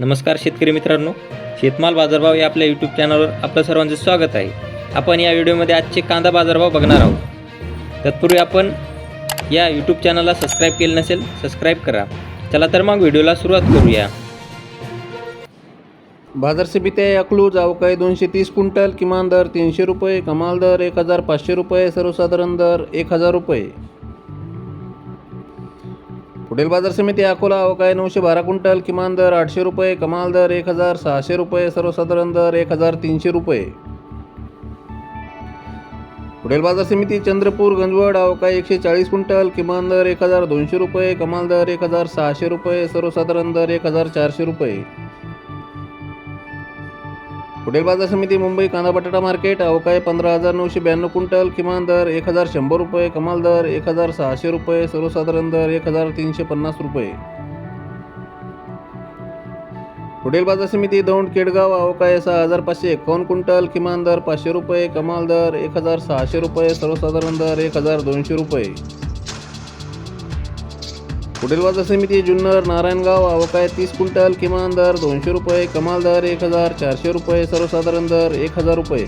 नमस्कार शेतकरी मित्रांनो शेतमाल बाजारभाव या आपल्या यूट्यूब चॅनलवर आपलं सर्वांचं स्वागत आहे. आपण या व्हिडिओमध्ये आजचे कांदा बाजारभाव बघणार आहोत. तत्पूर्वी आपण या यूट्यूब चॅनलला सबस्क्राईब केलं नसेल सबस्क्राईब करा. चला तर मग व्हिडिओला सुरुवात करूया. बाजार समिती आहे अकलूज अवकाळी दोनशे तीस क्विंटल किमान दर तीनशे रुपये कमाल दर एक हजार पाचशे रुपये सर्वसाधारण दर एक हजार रुपये. पुढील बाजार समिती अकोला अवकाय नऊशे बारा क्विंटल किमान दर आठशे रुपये कमाल दर एक हजार सहाशे रुपये सर्वसाधारण दर एक हजार तीनशे रुपये. पुढील बाजार समिती चंद्रपूर गंजवड अवकाय एकशे चाळीस क्विंटल किमान दर एक हजार दोनशे रुपये कमाल दर एक हजार सहाशे रुपये सर्वसाधारण दर एक हजार चारशे रुपये. पुढील बाजार समिती मुंबई कांदा बटाटा मार्केट अवकाळी पंधरा हजार नऊशे ब्याण्णव क्विंटल किमान दर एक हजार शंभर रुपये कमाल दर एक हजार सहाशे रुपये सर्वसाधारण दर एक हजार तीनशे पन्नास रुपये. पुढील बाजार समिती दौंड केडगाव अवकाळी सहा हजार पाचशे एकावन्न क्विंटल किमान दर पाचशे रुपये कमाल दर एक हजार सहाशे रुपये सर्वसाधारण दर एक हजार दोनशे रुपये. पुढील बाजार समिती जुन्नर नारायणगाव अवकाळी तीस क्विंटल किमान दर दोनशे रुपये कमाल दर एक हजार चारशे रुपये सर्वसाधारण दर एक हजार रुपये.